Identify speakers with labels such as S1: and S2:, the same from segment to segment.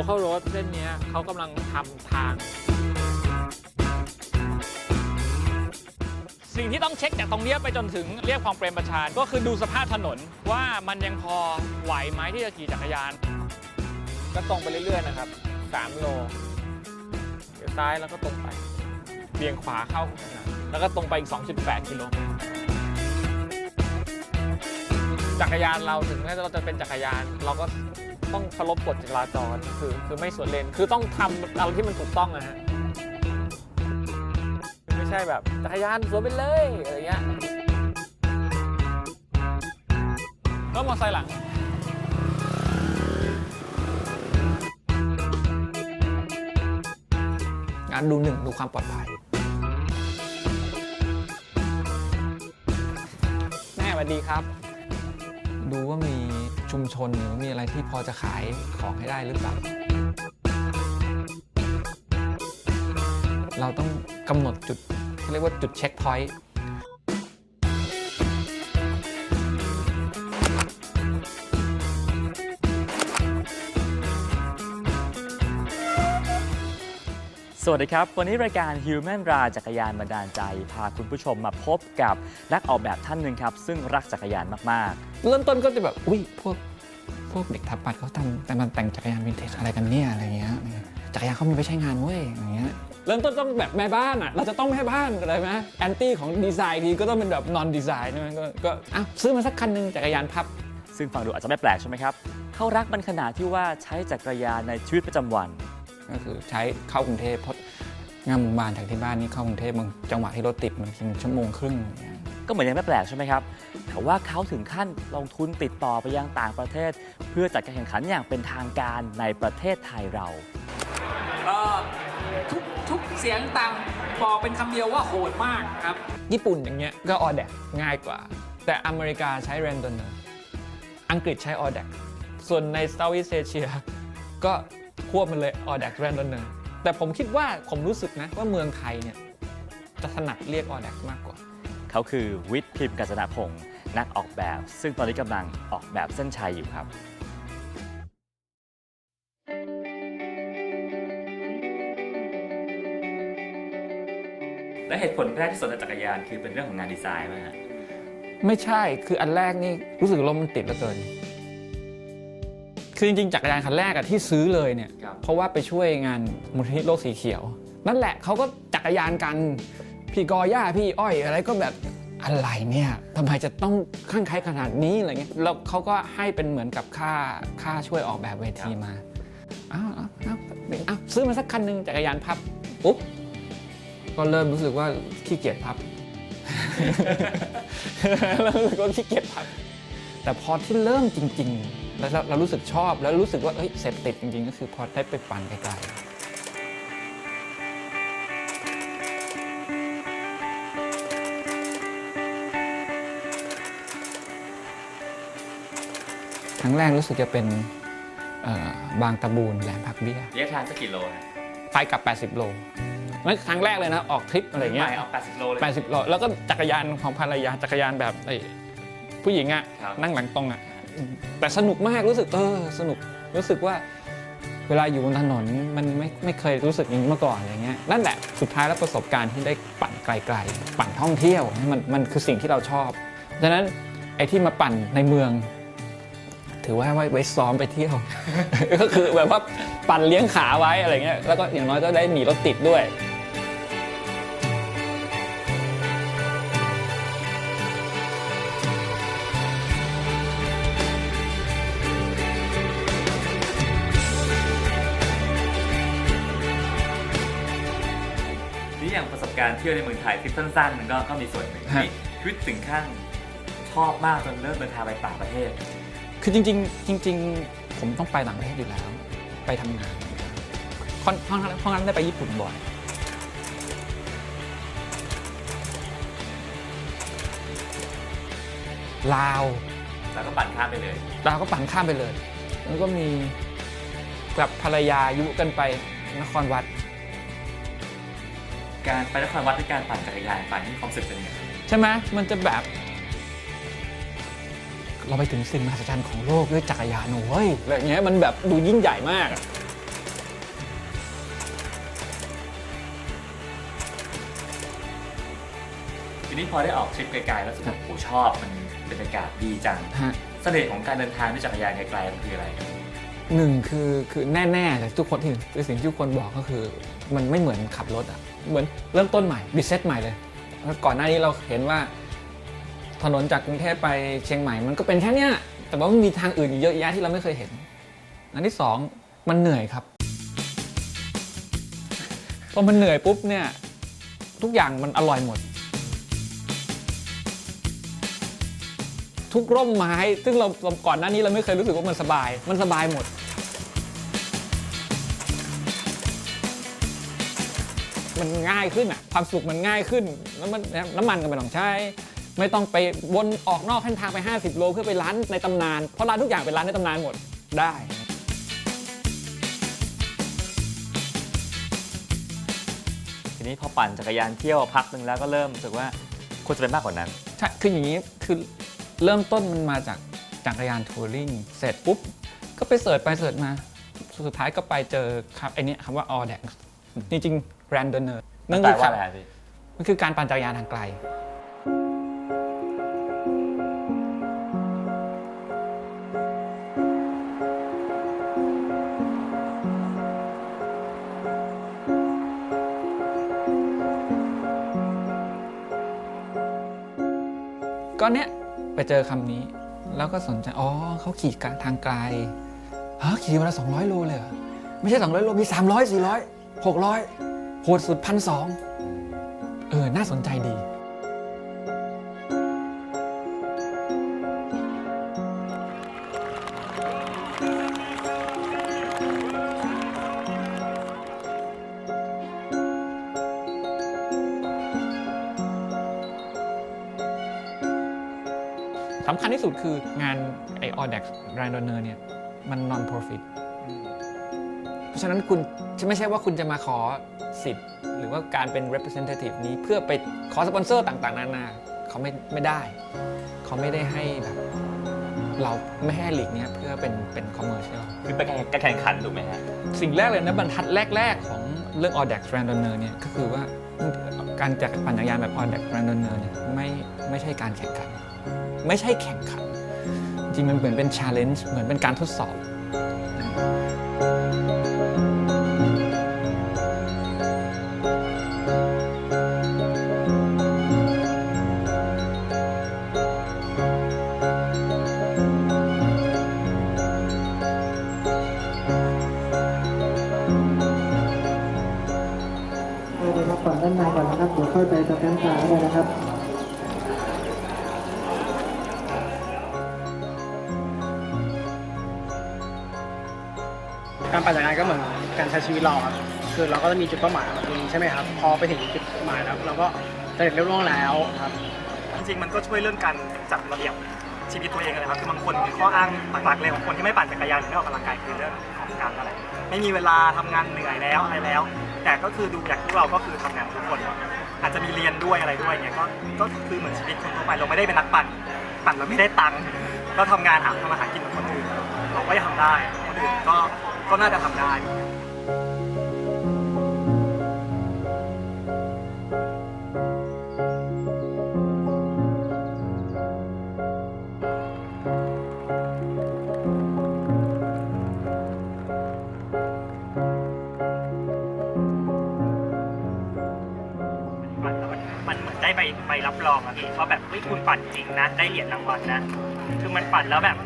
S1: local road เส้นนี้เขากำลังทำทาง สิ่งที่ต้องเช็คจากตรงนี้ไปจนถึงเรียบคลองเปรมประชาก็คือดูสภาพถนนว่ามันยังพอไหวไหมที่จะขี่จักรยาน ก็ตรงไปเรื่อยๆนะครับ 3 โลเดี๋ยวซ้ายแล้วก็ตรงไปเบี่ยงขวาเข้านะแล้วก็ตรงไปอีก 2.8 กิโลจักรยานเราถึงแม้เราจะเป็นจักรยานเราก็ ต้องเคารพกฎจราจรคือคือไม่สวนเลนคือต้องทำอะไรที่มันถูกต้องนะฮะไม่ใช่แบบจักรยานสวนไปเลยอะไรเงี้ยแล้วมอเตอร์ไซค์หลัง
S2: งานดูหนึ่งดูความปลอดภัย
S1: แม่สวัสดีครับ
S2: ดูว่ามี ชุมชนหรือมีอะไรที่พอจะขายของให้ได้หรือเปล่า เราต้องกำหนดจุดเขาเรียกว่าจุดเช็คพอยต์
S3: สวัสดีครับ วันนี้รายการ Human r a จักรยานบันดาลใจ พาคุณผู้ชมมาพบกับนักออกแบบท่านหนึ่งครับ ซึ่งรักจักรยานมาก
S2: เริ่มต้นก็จะแบบอุ้ยพวกพวกเด็กทับปัดเขาทำแต่มันแต่งจักรยานวินเทจอะไรกันเนี่ยอะไรเงี้ยจักรยานเขามีไปใช้งานเว้ยอย่างเงี้ยเริ่มต้นต้องแบบแม่บ้านอะเราจะต้องแม่บ้านอะไรไหมแอนตี้ของดีไซน์ทีก็ต้องเป็นแบบนอนดีไซน์ใช่ไหมก็ก็อะซื้อมาสักคันหนึ่งจักรยานพับ
S3: ๆ ซึ่งฟังดูอาจจะไม่แปลกใช่ไหมครับ เขารักมันขนาดที่ว่าใช้จักรยานในชีวิตประจำวัน
S2: ก็คือใช้เข้ากรุงเทพเพราะงานหมู่บ้านจากที่บ้านนี่เข้ากรุงเทพบางจังหวะที่รถติดบางทีมันชั่วโมงครึ่งอย่างเงี้ย
S3: ก็เหมือนยังไม่แปลกใช่ไหมครับแต่ว่าเขาถึงขั้นลงทุนติดต่อไปยังต่างประเทศ เพื่อจัดการแข่งขันอย่างเป็นทางการในประเทศไทยเรา
S1: ก็ทุกทุกเสียงต่างบอกเป็นคำเดียวว่าโหดมากครับ
S2: ญี่ปุ่นอย่างเงี้ยก็ออแดกง่ายกว่า แต่อเมริกาใช้แรนดอนเนอร์อังกฤษใช้ออแดกส่วนใน Southeast Asia ก็ ควบมันเลยออแดกแรนดอนเนอร์แต่ผมคิดว่าผมรู้สึกนะว่าเมืองไทยเนี่ยจะถนัดเรียกออแดกมากกว่า
S3: เขาคือวิทย์พิมพ์กัญจนพงศ์นักออกแบบ ซึ่งตอนนี้กำลังออกแบบเส้นชัยอยู่ครับและเหตุผลแรกที่สนใจจักรยานคือเป็นเรื่องของงานดีไซน์ไหมฮะ
S2: ไม่ใช่คืออันแรกนี่รู้สึกรถมันติดเหลือเกิน คือจริงๆจักรยานคันแรกอะที่ซื้อเลยเนี่ย
S3: ครับ
S2: เพราะว่าไปช่วยงานมูลนิธิโลกสีเขียว นั่นแหละเขาก็จักรยานกัน พี่กอย่าพี่อ้อยอะไรก็แบบอะไรเนี่ยทำไมจะต้องข้างใครขนาดนี้อะไรเงี้ยแล้วเขาก็ให้เป็นเหมือนกับค่าค่าช่วยออกแบบเวทีมาอ้าวอ้าวอ้าวอ้าวซื้อมาสักคันหนึ่งจักรยานพับปุ๊บก็เริ่มรู้สึกว่าขี้เกียจพับแล้วรู้สึกว่าขี้เกียจพับ แต่พอที่เริ่มจริง ๆ แล้วเราเรารู้สึกชอบแล้วรู้สึกว่าเอ้ยเสร็จติดจริงๆ ก็คือพอได้ไปปั่นไกลๆ ครั้งแรกรู้สึกจะเป็นเอ่อบางตะบูนแหลมผักเบี้ย
S3: ระยะทางสักกี่โลฮะ
S2: ไปกลับ 80 โลนั่นครั้งแรกเลยนะออกทริปอะไรเงี้ย
S3: ไปเอา 80 โลเลย
S2: 80 โล แล้วก็จักรยานของภรรยาจักรยานแบบไอ้ผู้หญิงอะ
S3: ครับ
S2: นั่งหลังตรงอะ แต่สนุกมากรู้สึกเออสนุกรู้สึกว่าเวลาอยู่บนถนนมันไม่ไม่เคยรู้สึกอย่างนี้มาก่อนอย่างเงี้ยนั่นแหละสุดท้ายแล้วประสบการณ์ที่ได้ปั่นไกลๆ ปั่นท่องเที่ยวมันมันคือสิ่งที่เราชอบดังนั้นไอ้ที่มาปั่นในเมือง ถือว่าไว้ไว้ซ้อมไปเที่ยว ก็คือแบบว่าปั่นเลี้ยงขาไว้อะไรเงี้ยแล้วก็อย่างน้อยก็ได้หนีรถติดด้วย
S3: เที่ยวในเมืองไทยทริปสั้นๆมันก็ก็มีส่วนหนึ่ง
S2: ฮะ
S3: นี่ชีวิตถึงขั้นชอบมากจนเริ่มเดินทางไปต่างประเทศ
S2: คือจริงๆจริง ๆ ผมต้องไปต่างประเทศอยู่แล้ว ไปทำงานค่อนค่อนค่อนข้างได้ไปญี่ปุ่นบ่อยลาว
S3: แล้วก็ปั่นข้ามไปเลย
S2: ลาวก็ปั่นข้ามไปเลย แล้วก็มีกับภรรยายุกันไปนครวัด
S3: การไปนครวัดด้วยการปั่นจักรยานไปนี่ความรู้สึกจป็ยังไง
S2: ใช่ไหมมันจะแบบ เราไปถึงสิ่งมหัศจรรย์ของโลกด้วยจักรยานเว้ยอะไรเงี้ยมันแบบดูยิ่งใหญ่มากที
S3: นี้พอได้ออกทริปไกลๆแล้วสุดว่าโอ้ชอบมันบรรยากาศดีจังเสน่ห์ของการเดินทางด้วยจักรยานไกลๆมันคืออะไรครับ
S2: หนึ่งคือคือแน่ๆเลยทุกคนที่คือสิ่งที่ทุกคนบอกก็คือ มันไม่เหมือนขับรถอะเหมือนเริ่มต้นใหม่รีเซ็ตใหม่เลยก่อนหน้านี้เราเห็นว่า ถนนจากกรุงเทพไปเชียงใหม่ มันก็เป็นแค่เนี้ยแต่ว่ามันมีทางอื่นเยอะแยะที่เราไม่เคยเห็น อันที่สองมันเหนื่อยครับพอมันเหนื่อยปุ๊บเนี่ยทุกอย่างมันอร่อยหมด ทุกร่มไม้ ซึ่งเราก่อนหน้านี้เราไม่เคยรู้สึกว่ามันสบาย มันสบายหมด มันง่ายขึ้นอะความสุขมันง่ายขึ้นน้ำมันน้ำมันก็ไม่ต้องใช้ ไม่ต้องไปวนออกนอกเส้นทางไป 50 โลเพื่อไปร้านในตำนาน เพราะร้านทุกอย่างเป็นร้านในตำนานหมดได้
S3: ทีนี้พอปั่นจักรยานเที่ยวพักหนึ่งแล้วก็เริ่มรู้สึกว่าควรจะเป็นมากกว่านั้น
S2: ใช่ คืออย่างนี้ คือเริ่มต้นมันมาจากจักรยานทัวริงเสร็จปุ๊บ ก็ไปเสิร์ชไปเสิร์ชมา สุดท้ายก็ไปเจอครับไอเนี้ยคำว่า all dex จริง ๆ randoner
S3: นั่
S2: นั่
S3: น
S2: น
S3: แปล
S2: คือ
S3: ว่า
S2: ค
S3: อะไรำอะพี่
S2: มันคือการปั่นจักรยานทางไกล ก็เนี้ยไปเจอคำนี้ แล้วก็สนใจ อ๋อเขาขี่การทางไกลฮะขี่วันละ200 โลเลยเหรอ ไม่ใช่ 200 โลมี300 400 600 โหดสุดพันสองเออ น่าสนใจดี สำคัญที่สุดคืองานไอออเด็กแรนดอนเนอร์เนี่ย มัน non profit ะฉะนั้นคุณไม่ใช่ว่าคุณจะมาขอสิทธิ์ หรือว่าการเป็น representative นี้เพื่อไปขอสปอนเซอร์ต่างๆ นานาเขาไม่ไม่ได้ เขาไม่ได้ให้แบบ เราไม่ให้ลีกเนี้ยเพื่อเป็นเป็น commercial
S3: คือไปการแข่งขันถูกไหมฮะ
S2: สิ่งแรกเลยนะบรรทัดแรก ๆ ของเรื่อง Audax Randoner เนี่ยก็คือว่าการจัดปั่นจักรยานแบบ Audax Randoner เนี่ยไม่ไม่ใช่การแข่งขัน ไม่ใช่แข่งขัน จริงๆมันเหมือนเป็น challenge เหมือนเป็นการทดสอบ
S4: ครับเดี๋ยวค่อยไปสแกนจ่ายได้นะครับ
S5: การปั่นจักรยานก็เหมือนการใช้ชีวิตเราครับคือเราก็จะมีจุดเป้าหมายของตัวเองใช่ไหมครับ พอไปถึงจุดหมายแล้วเราก็จะเร็จเรียบร้อยแล้วครับ
S6: จริงๆมันก็ช่วยเรื่องการจัดระเบียบชีวิตตัวเองนะครับคือบางคนข้ออ้างหลักๆเลยของคนที่ไม่ปั่นจักรยานหรือไม่ออกกำลังกายคือเรื่องของการอะไรไม่มีเวลาทำงานเหนื่อยแล้วอะไรแล้ว แต่ก็คือดูอย่างพวกเราก็คือทำงานทุกคน อาจจะมีเรียนด้วยอะไรด้วยเนี่ยก็ก็คือเหมือนชีวิตคนทั่วไปเราไม่ได้เป็นนักปั่นปั่นเราไม่ได้ตังค์ก็ทำงานหาทำมาหากินเหมือนคนอื่นเราก็ยังทำได้คนอื่นก็ก็น่าจะทำได้
S7: ใบใบรับรองอะพี่ว่าแบบเฮ้ยคุณปั่นจริงนะ ได้เหรียญรางวัลนะ คือมันปั่นแล้วแบบ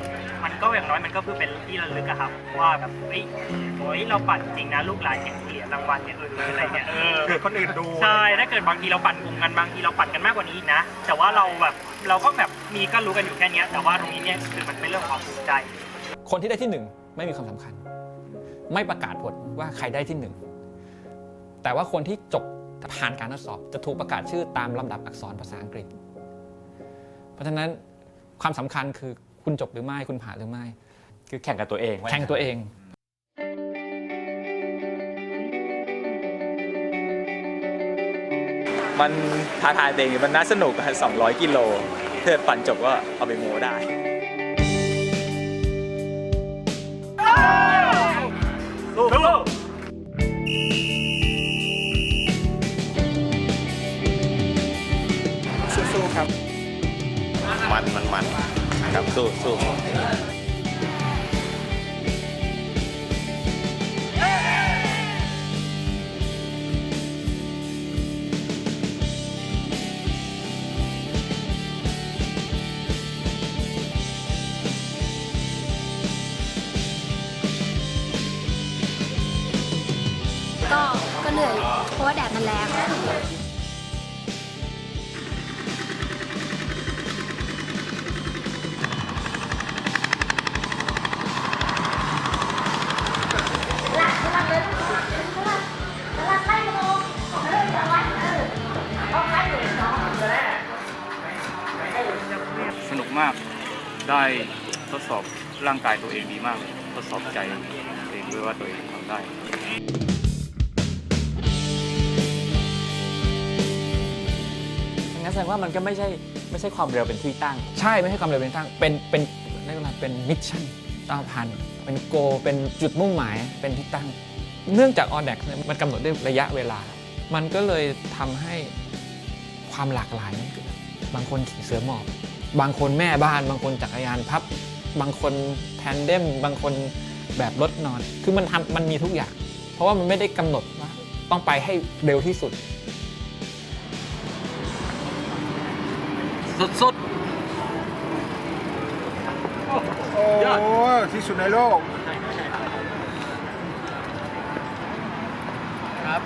S7: มันก็อย่างน้อยมันก็เพื่อเป็นที่ระลึกอะครับ ว่าแบบเฮ้ยโอ้ยเราปั่นจริงนะ ลูกหลานเห็นเหรียญรางวัลเนี่ยเอออะไรเนี่ยเออ
S6: เกิดคนอื่นดู
S7: ใช่ ถ้าเกิดบางทีเราปั่นกลุ่มกันบางทีเราปั่นกันมากกว่านี้อีกนะ แต่ว่าเราแบบเราก็แบบมีก็รู้กันอยู่แค่เนี้ยแต่ว่าตรงนี้เนี่ยคือมันเป็นเรื่องของความภูมิใจ
S2: คนที่ได้ที่หนึ่งไม่มีความสำคัญ ไม่ประกาศผลว่าใครได้ที่หนึ่งแต่ว่าคนที่จบ ผ่านการทดสอบจะถูกประกาศชื่อตามลำดับอักษรภาษาอังกฤษ เพราะฉะนั้นความสำคัญคือคุณจบหรือไม่คุณผ่านหรือไม่
S3: คือแข่งกับตัวเองว่า
S2: แข่งตัวเอง
S3: มันท้าทายตัวเองมันน่าสนุกอะ200 กิโลเพื่อปั่นจบก็เอาไปโมได้ ครับ
S6: สู้สู้
S8: ก็ก็เหนื่อยเพราะว่าแดดมันแรง
S9: ร่างกายตัวเองดีมากทดสอบใจตัวเองด้วยว่าตัวเองทำได้
S3: งั้นแสดงว่ามันก็ไม่ใช่ไม่ใช่ความเร็วเป็นที่ตั้ง
S2: ใช่ไม่ใช่ความเร็วเป็นทางเป็นเป็นเรียกว่าเป็นมิชชั่นตามพัน เป็นโก เป็นจุดมุ่งหมายเป็นที่ตั้ง เนื่องจากออเด็กมันกำหนดด้วยระยะเวลา มันก็เลยทำให้ความหลากหลายมันเกิดบางคนขี่เสือหมอบ บางคนแม่บ้าน บางคนจักรยานพับ บางคนแทนเดมบางคนแบบรถนอน คือมันทำมันมีทุกอย่าง เพราะว่ามันไม่ได้กำหนดว่าต้องไปให้เร็วที่สุด
S9: สุด
S10: โอ้ที่สุดในโลก
S5: ครับ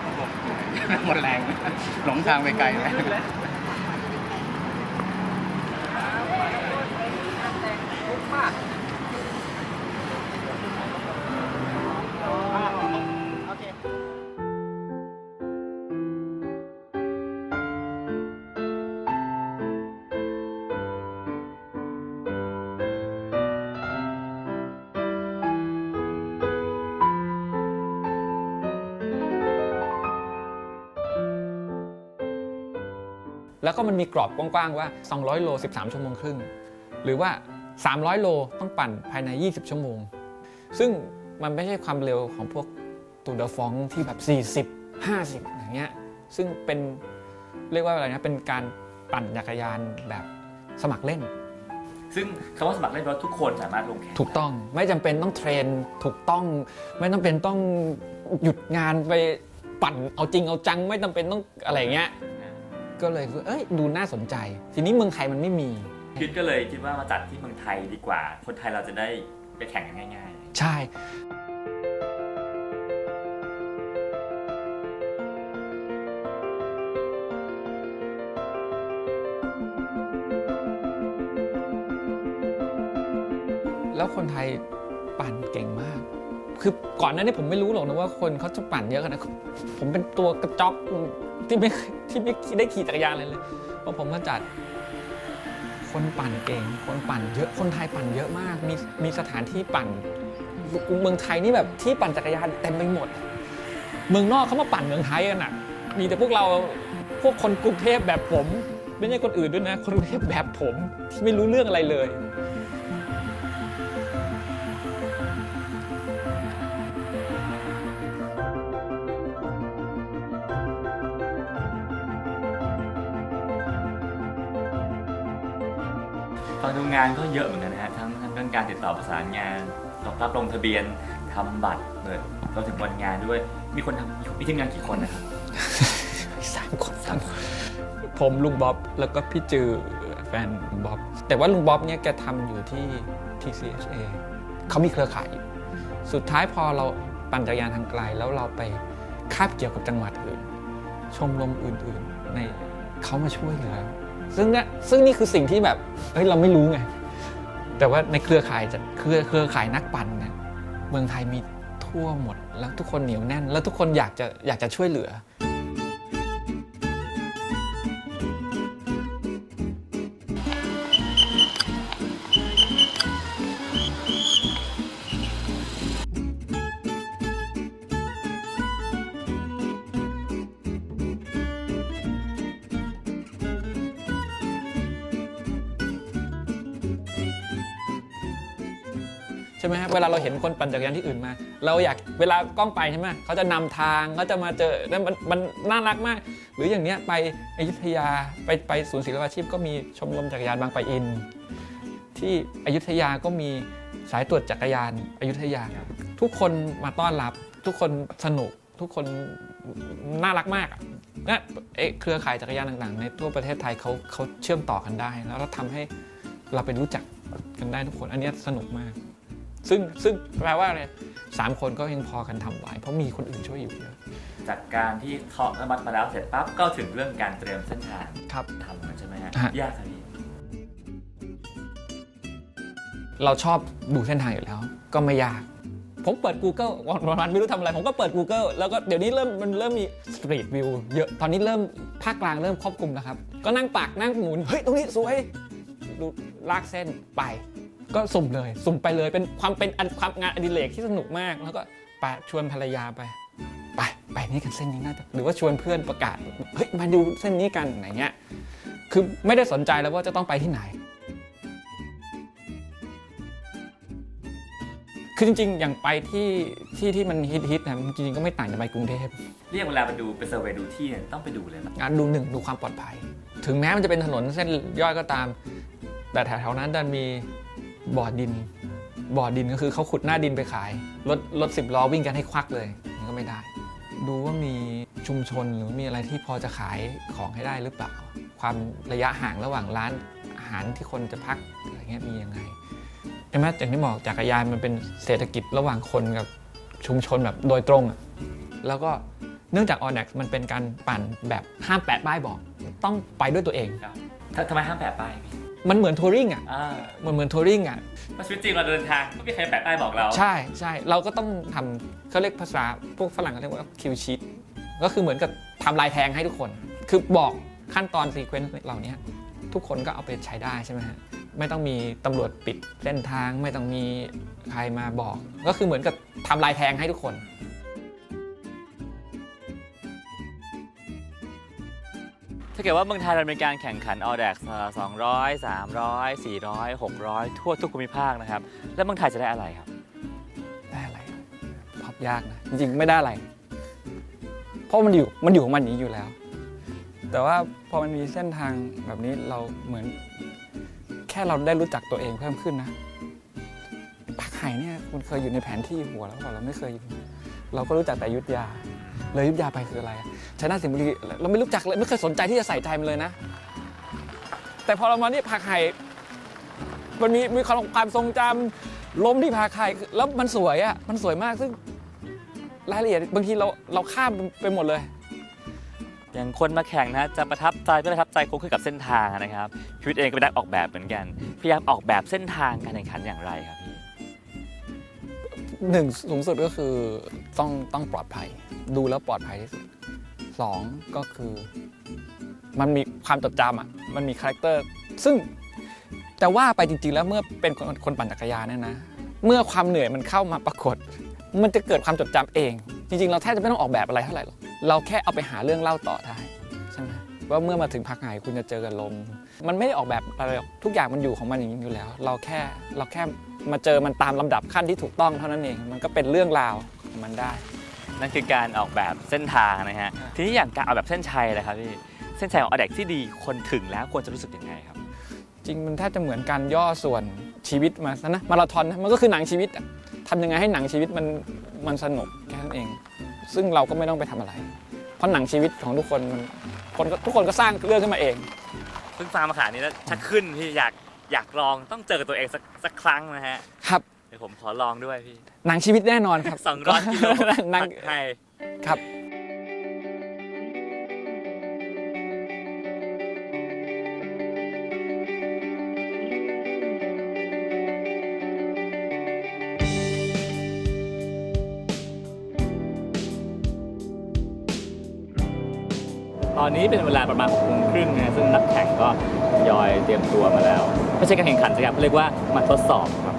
S5: หมดแรง หลงทางไปไกลเลย
S2: แล้วก็มันมีกรอบกว้างๆว่า 200 โล 13 ชั่วโมงครึ่ง หรือว่า 300 โลต้องปั่นภายใน 20 ชั่วโมง ซึ่งมันไม่ใช่ความเร็วของพวกตูเดอฟองที่แบบ 40 50 อย่างเงี้ย ซึ่งเป็นเรียกว่าอะไรนะ เป็นการปั่นจักรยานแบบสมัครเล่น
S3: ซึ่งคำว่าสมัครเล่นรถทุกคนสามารถลงแข่ง
S2: ถูกต้อง ไม่จำเป็นต้องเทรนถูกต้อง ไม่ต้องเป็นต้องหยุดงานไปปั่นเอาจริงเอาจัง ไม่จำเป็นต้องอะไรอย่างเงี้ย ก็เลยคือเอ้ยดูน่าสนใจ ทีนี้เมืองไทยมันไม่มี
S3: คิดก็เลยคิดว่ามาจัดที่เมืองไทยดีกว่า คนไทยเราจะได้ไปแข่งกันง่าย
S2: ใช่ แล้วคนไทยปั่นเก่งมาก คือก่อนหน้านี้ผมไม่รู้หรอกนะว่าคนเขาจะปั่นเยอะขนาดนั้นผมเป็นตัวกระจอกที่ไม่ ที่ไม่ได้ขี่จักรยานเลยเลยเพอผมมาจัดคนปั่นเก่ง คนปั่นเยอะคนไทยปั่นเยอะมาก มีมีสถานที่ปั่นเมืองไทยนี่แบบที่ปั่นจักรยานเต็มไปหมด เมืองนอกเขามาปั่นเมืองไทยกันอะ มีแต่พวกเราพวกคนกรุงเทพแบบผม ไม่ใช่คนอื่นด้วยนะคนกรุงเทพแบบผมที่ไม่รู้เรื่องอะไรเลย
S3: งานก็เยอะเหมือนกันนะฮะทั้งทั้งเรื่องการติดต่อประสานงานตอบรับลงทะเบียนทำบัตรเปิดเราถึงวันงานด้วย มีคนทำมีทีมงานกี่คนนะครับ
S2: สามคนสามคนผมลุงบ๊อบแล้วก็พี่จือแฟนบ๊อบแต่ว่าลุงบ๊อบเนี่ยแกทำอยู่ที่ TCSA เขามีเครือข่ายอยู่สุดท้ายพอเราปั่นจักรยานทางไกล แล้วเราไปคาบเกี่ยวกับจังหวัดอื่น ชมรมอื่นๆในเขามาช่วยเหลือ ซึ่งเนี่ยซึ่งนี่คือสิ่งที่แบบเฮ้ยเราไม่รู้ไงแต่ว่าในเครือข่ายจะเครือเครือข่ายนักปั่นเนี่ยเมืองไทยมีทั่วหมด แล้วทุกคนเหนียวแน่น แล้วทุกคนอยากจะอยากจะช่วยเหลือ ห็นคนปั่นจักรยานที่อื่นมา เราอยากเวลากล้องไปใช่ไหมเขาจะนำทางเขาจะมาเจอนั่นมันมันน่ารักมาก หรืออย่างเนี้ยไปอยุธยาไปไปศูนย์ศิลปาชีพก็มีชมรมจักรยานบางปะอิน ที่อยุธยาก็มีสายตรวจจักรยานอยุธยา ทุกคนมาต้อนรับ ทุกคนสนุก ทุกคนน่ารักมากนะเอ๊ะเครือข่ายจักรยานต่างๆ ในทั่วประเทศไทยเขาเขาเชื่อมต่อกันได้ แล้วเราทำให้เราไปรู้จักกันได้ทุกคน อันนี้สนุกมาก ซึ่งซึ่งแปลว่าอะไรสามคนก็ยังพอกันทำไหวเพราะมีคนอื่นช่วยอยู่เยอะ
S3: จากการที่เคาะระมัดมาแล้วเสร็จปั๊บก็ถึงเรื่องการเตรียมเส้นทาง
S2: ครับ
S3: ทำมันใช่ไหมฮะ
S2: ฮะ
S3: ยากครับพี่
S2: เราชอบดูเส้นทางอยู่แล้ว ก็ไม่ยาก ผมเปิด Google วันวันๆไม่รู้ทำอะไร ผมก็เปิด Google แล้วก็เดี๋ยวนี้เริ่มมันเริ่มมี Street View เยอะตอนนี้เริ่มภาคกลางเริ่มครอบคลุมแล้วครับ ก็นั่งปักนั่งหมุน เฮ้ย ตรงนี้สวยดูลากเส้นไป ก็สุ่มเลย สุ่มไปเลยเป็นความเป็นอันความงานอดิเรกที่สนุกมาก แล้วก็ไปชวนภรรยาไป ไปไปนี่กันเส้นนี้น่าจะหรือว่าชวนเพื่อนประกาศเฮ้ยมาดูเส้นนี้กันไหนเงี้ยคือไม่ได้สนใจแล้วว่าจะต้องไปที่ไหน คือจริง ๆ อย่างไปที่ที่ที่มันฮิตๆนะจริงๆก็ไม่ต่างจากไปกรุงเทพ
S3: เรียกเวลาไปดูไปเซอร์เวย์ดูที่เนี่ยต้องไปดูเลยนะ
S2: งานดูหนึ่งดูความปลอดภัย ถึงแม้มันจะเป็นถนนเส้นย่อยก็ตาม แต่แถวๆนั้นดันมี บ่อดิน บ่อดินก็คือเขาขุดหน้าดินไปขาย รถรถสิบล้อวิ่งกันให้ควักเลยนี่ก็ไม่ได้ ดูว่ามีชุมชนหรือมีอะไรที่พอจะขายของให้ได้หรือเปล่า ความระยะห่างระหว่างร้านอาหารที่คนจะพักอะไรเงี้ยมียังไงใช่ไหมอย่างที่บอกจักรยานมันเป็นเศรษฐกิจระหว่างคนกับชุมชนแบบโดยตรงอะแล้วก็เนื่องจาก o n e x มันเป็นการปั่นแบบห้ามแปะป้ายบอก ต้องไปด้วยตัวเอง
S3: ถ้าทำไมห้ามแปะป้ายพี่
S2: มันเหมือนทัวริงอะ
S3: อ่า
S2: มันเหมือนทัวริงอะ
S3: เพราะชีวิตจริงเราเดินทางไม่มีใครแปะป้ายบอกเรา
S2: ใช่ใช่เราก็ต้องทำเขาเรียกภาษาพวกฝรั่งเขาเรียกว่าคิวชีตก็คือเหมือนกับทำลายแทงให้ทุกคน คือบอกขั้นตอนซีเควนซ์เหล่านี้ทุกคนก็เอาไปใช้ได้ใช่ไหมฮะไม่ต้องมีตำรวจปิดเส้นทาง ไม่ต้องมีใครมาบอก ก็คือเหมือนกับทำลายแทงให้ทุกคน
S3: ถ้าเกิดว่าเมืองไทยเราเป็นการแข่งขันออเด็กสองร้อยสามร้อยสี่ร้อยหกร้อยทั่วทุกภูมิภาคนะครับ แล้วเมืองไทยจะได้อะไรครับ
S2: ได้อะไรตอบยากนะ จริงๆ ไม่ได้อะไร เพราะมันอยู่มันอยู่ของมันอย่างนี้อยู่แล้ว แต่ว่าพอมันมีเส้นทางแบบนี้เราเหมือน แค่เราได้รู้จักตัวเองเพิ่มขึ้นนะผักไห่เนี่ยคุณเคยอยู่ในแผนที่หัวแล้วเปล่าเราไม่เคยอยู่ เราก็รู้จักแต่ยุทธยา เลยยุทธยาไปคืออะไร ชัยนาทสิงห์บุรีเราไม่รู้จักเลยไม่เคยสนใจที่จะใส่ใจมันเลยนะ แต่พอเรามานี่ผักไห่มันมีมีความความทรงจำล้มที่พาใครแล้วมันสวยอะมันสวยมากซึ่งรายละเอียดบางทีเราเราข้ามไปหมดเลย
S3: อย่างคนมาแข่งนะจะประทับใจไม่ประทับใจคงขึ้นกับเส้นทางนะครับชีวิตเองก็เป็นนักออกแบบเหมือนกันพยายามออกแบบเส้นทางการแข่งขันอย่างไรครับพี่
S2: หนึ่งสูงสุดก็คือต้องต้องปลอดภัย ดูแล้วปลอดภัยที่สุด สองก็คือ มันมีความจดจำอะมันมีคาแรคเตอร์ ซึ่งแต่ว่าไปจริง ๆ แล้วเมื่อเป็นคนคนปั่นจักรยานเนี่ยนะ เมื่อความเหนื่อยมันเข้ามาปรากฏ มันจะเกิดความจดจำเอง จริง ๆ เราแทบจะไม่ต้องออกแบบอะไรเท่าไหร่หรอกเราแค่เอาไปหาเรื่องเล่าต่อได้ใช่ไหมว่าเมื่อมาถึงพักไหนคุณจะเจอกับลม มันไม่ได้ออกแบบอะไรหรอกทุกอย่างมันอยู่ของมันอย่างนี้อยู่แล้ว เราแค่เราแค่มาเจอมันตามลำดับขั้นที่ถูกต้องเท่านั้นเอง มันก็เป็นเรื่องราวของมันได้
S3: นั่นคือการออกแบบเส้นทางนะฮะทีนี้อย่างการออกแบบเส้นชัยนะครับพี่เส้นชัยของออเด็กที่ดีคนถึงแล้วควรจะรู้สึกยังไงครับ
S2: จริงมันแทบจะเหมือนการย่อส่วนชีวิตมาซะนะมาราธอนนะมันก็คือหนังชีวิตอะทำยังไงให้หนังชีวิตมันมันสนุกแค่นั้นเอง ซึ่งเราก็ไม่ต้องไปทำอะไร เพราะหนังชีวิตของทุกคนมันคนก็ทุกคนก็สร้างเรื่องขึ้นมาเอง
S3: เพิ่งฟังมาขนาดนี้แล้วชักขึ้นพี่อยากอยากลองต้องเจอกับตัวเองสักสักครั้งนะฮะ
S2: ครับ
S3: เดี๋ยวผมขอลองด้วยพี่
S2: หนังชีวิตแน่นอนครับ
S3: สองร้อยกิโล
S2: หนัง
S3: ไทย
S2: ครับ
S3: ตอนนี้เป็นเวลาประมาณ6โมงครึ่งนะซึ่งนักแข่งก็ทยอยเตรียมตัวมาแล้ว ไม่ใช่การแข่งขันสิครับเรียกว่ามาทดสอบครับ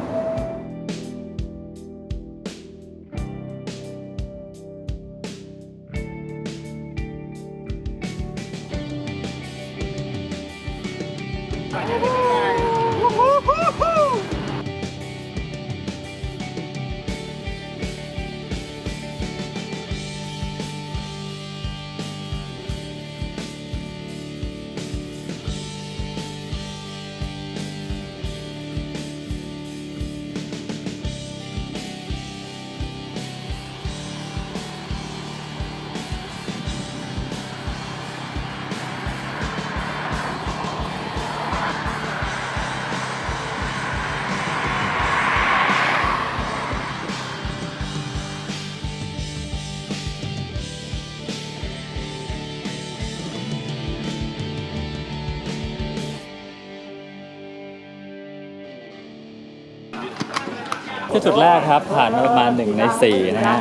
S3: ที่จุดแรกครับ ผ่านมาประมาณหนึ่งในสี่นะฮะ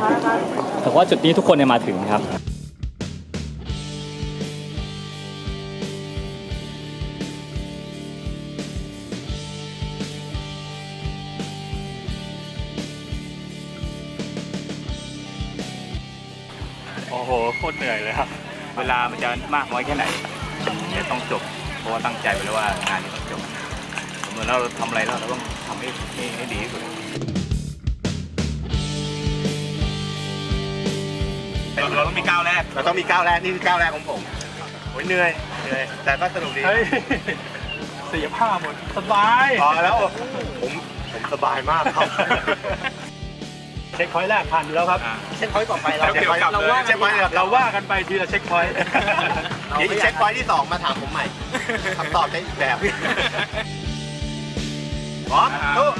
S3: แต่ว่าจุดนี้ทุกคนเนี่ยมาถึงครับ
S9: โอ้โหโคตรเหนื่อยเลยครับ เวลามันจะมากน้อยแค่ไหนจะต้องจบ เพราะว่าตั้งใจไว้แล้วว่างานนี้ต้องจบเหมือนเราทำอะไรแล้วเราต้องทำให้
S10: ก้าวแรกเราต้องมีก้าวแรกนี่คือก้าวแรกของผมโอ้ยเหนื่อยเหนื่อยแต่ก็สนุกดี
S6: เฮ้ยเสียผ้าหมดสบาย
S10: พอแล้วผมผมสบายมากครับ
S6: เช็คพอยต์แรกผ่านอยู่แล้วครับ
S10: เช็คพอยต์ต่อไปเราเช็คพอยต์
S6: เราว่า
S10: เช็คพอยต์
S6: เราว่ากันไปทีละเช็คพอยต์
S10: เดี๋ยวอีกเช็คพอยต์ที่สองมาถามผมใหม่คำตอบจะอีกแบบพร้อมทุก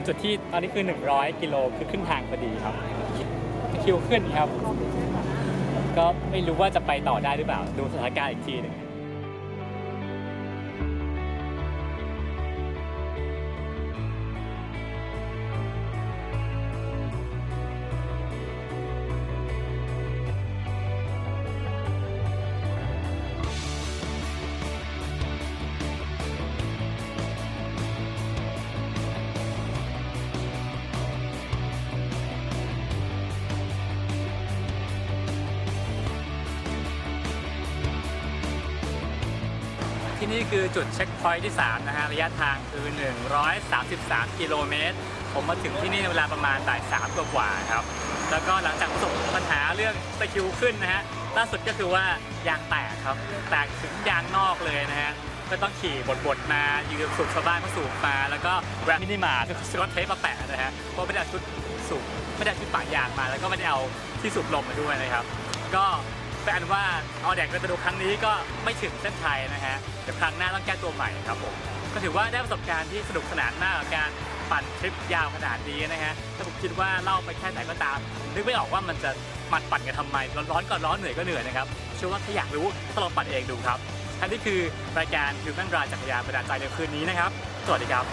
S1: งจุดที่ตอนนี้คือ 100 กิโลคือขึ้นทางพอดีครับ คิวขึ้นครับ ก็ไม่รู้ว่าจะไปต่อได้หรือเปล่า ดูสถานการณ์อีกทีหนึ่ง จุดเช็คพอยท์ที่ 3 นะฮะ ระยะทางคือ 133 กิโลเมตร ผมมาถึงที่นี่ในเวลาประมาณบ่ายสามกว่าๆครับ แล้วก็หลังจากประสบปัญหาเรื่องตะคริวขึ้นนะฮะ ล่าสุดก็คือว่ายางแตกครับ แตกถึงยางนอกเลยนะฮะ ก็ต้องขี่บดๆมา ยืมสูบชาวบ้านเขาสูบมา แล้วก็แวะมินิมาร์ทสกอเทปมาแปะนะฮะ เพราะไม่ได้ชุดสูบไม่ได้ชุดปะยางมา แล้วก็ไม่ได้เอาที่สูบลมมาด้วยนะครับ ก็ เป็นอันว่าเอาแดกกระดูครั้งนี้ก็ไม่ถึงเส้นชัยนะฮะเดี๋ยวครั้งหน้าต้องแก้ตัวใหม่ครับผมก็ถือว่าได้ประสบการณ์ที่สนุกสนานมากกับการปั่นทริปยาวขนาดนี้นะฮะถ้าผมคิดว่าเล่าไปแค่ไหนก็ตามนึกไม่ออกว่ามันจะมันปั่นกันทำไมร้อนๆก็ร้อนเหนื่อยก็เหนื่อยนะครับเชื่อว่าถ้าอยากรู้ก็ลองปั่นเองดูครับอันนี้คือรายการฮิวแมนรายจักรยานประดาใจในคืนนี้นะครับ สวัสดีครับ